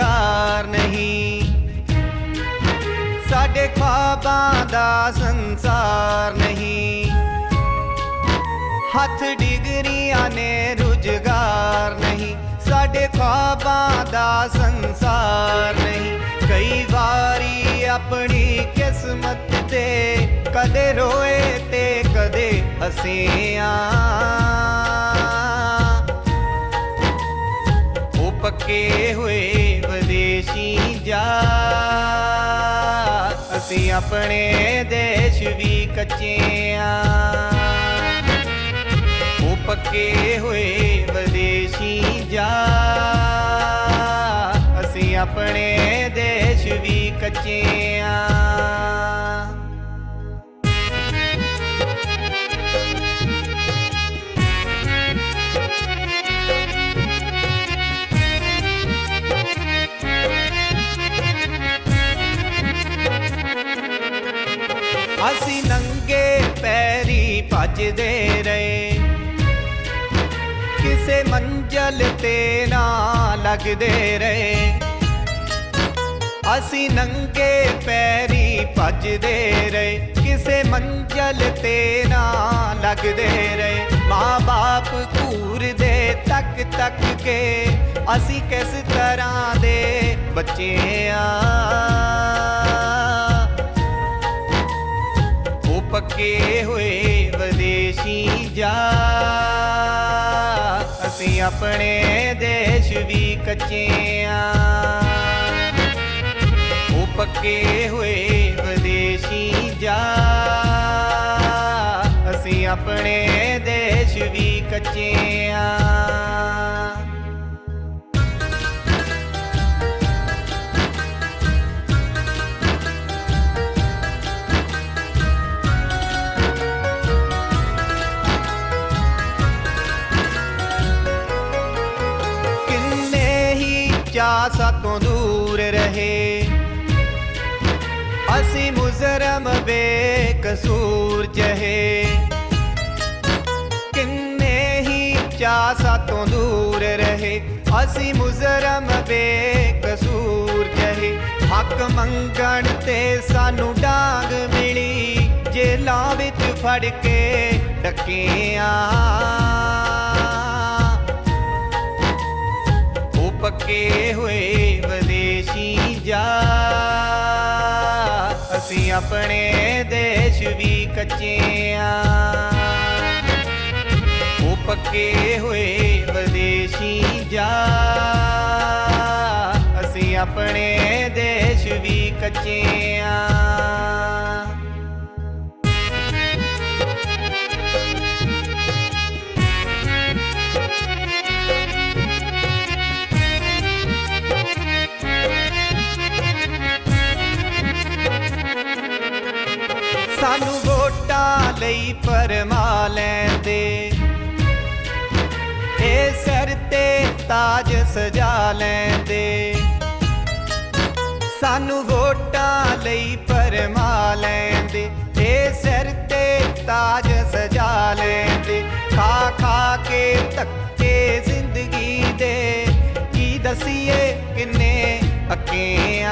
ਹੱਥ ਨਹੀਂ। ਸਾਡੇ ਖਾਬਾਂ ਦਾ ਸੰਸਾਰ ਨਹੀਂ। ਹੱਥ ਡਿਗਰੀਆਂ ਨੇ ਰੁਜ਼ਗਾਰ ਨਹੀਂ। ਸਾਡੇ ਖਾਬਾਂ ਦਾ ਸੰਸਾਰ ਨਹੀਂ। ਕਈ ਵਾਰੀ ਆਪਣੀ ਕਿਸਮਤ ਤੇ ਕਦੇ ਰੋਏ ਤੇ ਕਦੇ ਹੱਸਿਆ ਉਹ ਪੱਕੇ ਹੋਏ ਅਸੀਂ ਆਪਣੇ ਦੇਸ਼ ਵੀ ਕੱਚੇ ਆ ਉਹ ਪੱਕੇ ਹੋਏ ਵਿਦੇਸ਼ੀ ਜਾ। ਅਸੀਂ ਆਪਣੇ ਦੇਸ਼ ਵੀ ਕੱਚੇ ਆ ਭੱਜਦੇ ਰਹੇ। ਕਿਸੇ ਮੰਜ਼ਲ ਤੇ ਨਾ ਲੱਗਦੇ ਰਹੇ। ਅਸੀਂ ਨੰਗੇ ਪੈਰੀ ਭੱਜਦੇ ਰਹੇ। ਕਿਸੇ ਮੰਜ਼ਲ ਤੇ ਨਾ ਲੱਗਦੇ ਰਹੇ। ਮਾਂ-ਬਾਪ ਘੂਰਦੇ ਤੱਕ ਤੱਕ ਕੇ ਅਸੀਂ ਕਿਸ ਤਰ੍ਹਾਂ ਦੇ ਬੱਚੇ ਆ। ਉਹ ਪੱਕੇ ਹੋਏ ਜਾ। ਅਸੀਂ ਆਪਣੇ ਦੇਸ਼ ਵੀ ਕੱਚੇ ਆ ਉਹ ਪੱਕੇ ਹੋਏ ਵਿਦੇਸ਼ੀ ਜਾ। ਅਸੀਂ ਆਪਣੇ ਦੇਸ਼ ਵੀ ਕੱਚੇ ਸਾਤੋਂ ਦੂਰ ਰਹੇ। ਅਸੀਂ ਮੁਜ਼ਰਮ ਬੇਕਸੂਰ ਜਹੇ। ਕਿੰਨੇ ਹੀ ਚਾਹ ਸਾਤੋਂ ਦੂਰ ਰਹੇ। ਅਸੀਂ ਮੁਜ਼ਰਮ ਬੇਕਸੂਰ ਜਹੇ। ਹੱਕ ਮੰਗਣ ਤੇ ਸਾਨੂੰ ਡਾਂਗ ਮਿਲੀ। ਜੇਲਾਂ ਵਿੱਚ ਫੜ ਕੇ ਡੱਕਿਆਂ। ਉਹ ਪੱਕੇ ਹੋਏ ਵਿਦੇਸ਼ੀ ਜਾ। ਅਸੀਂ ਆਪਣੇ ਦੇਸ਼ ਵੀ ਕੱਚੇ ਆ। ਉਹ ਪੱਕੇ ਹੋਏ ਵਿਦੇਸ਼ੀ ਜਾ। ਅਸੀਂ ਆਪਣੇ ਦੇਸ਼ ਵੀ ਕੱਚੇ ਆ। ਲਈ ਪਰਮਾ ਲੈਂਦੇ ਇਹ ਸਰ ਤੇ ਤਾਜ ਸਜਾ ਲੈਂਦੇ ਸਾਨੂੰ ਵੋਟਾਂ ਲਈ ਪਰਮਾ ਲੈਂਦੇ ਇਹ ਸਰ ਤੇ ਤਾਜ ਸਜਾ ਲੈਂਦੇ ਖਾ ਖਾ ਕੇ ਤੱਕੇ ਜ਼ਿੰਦਗੀ ਦੇ। ਕੀ ਦਸੀਏ ਕਿੰਨੇ ਅੱਕੇ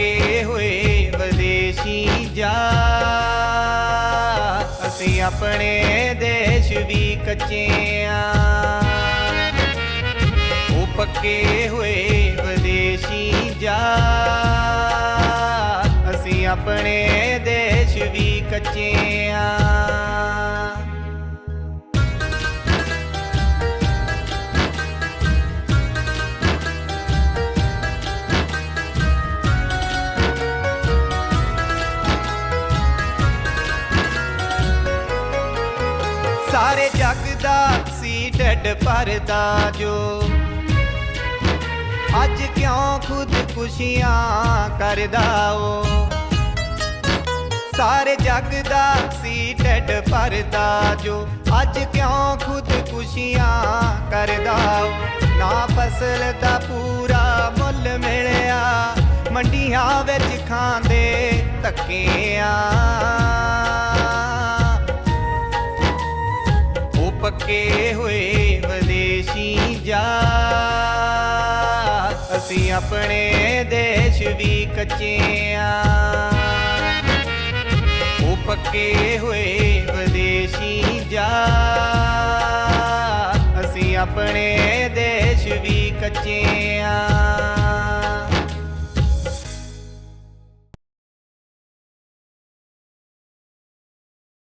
ਆ ਪੱਕੇ ਹੋਏ ਵਿਦੇਸ਼ੀ ਜਾ। ਅਸੀਂ ਆਪਣੇ ਦੇਸ਼ ਵੀ ਕੱਚੇ ਆ ਉਹ ਪੱਕੇ ਹੋਏ ਵਿਦੇਸ਼ੀ ਜਾ। ਅਸੀਂ ਆਪਣੇ ਦੇਸ਼ ਵੀ ਕੱਚੇ ਆ ਜੱਗ ਸੀ ਢੱਡ ਭਰਦਾ ਜੋ। ਅੱਜ ਕਿਉਂ ਖੁਦ ਖੁਸ਼ੀਆਂ ਕਰਦਾ ਓ? ਸਾਰੇ ਜੱਗ ਦਾ ਸੀ ਢੱਡ ਭਰਦਾ ਜੋ। ਅੱਜ ਕਿਉਂ ਖੁਦ ਖੁਸ਼ੀਆਂ ਕਰਦਾ ਓ? ਨਾ ਫਸਲ ਦਾ ਪੂਰਾ ਮੁੱਲ ਮਿਲਿਆ। ਮੰਡੀਆਂ ਵਿੱਚ ਖਾਂਦੇ ਆਪਣੇ ਦੇਸ਼ ਵੀ ਕੱਚੇ ਆ ਉਹ ਪੱਕੇ ਹੋਏ ਵਿਦੇਸ਼ੀ ਜਾ। ਅਸੀਂ ਆਪਣੇ ਦੇਸ਼ ਵੀ ਕੱਚੇ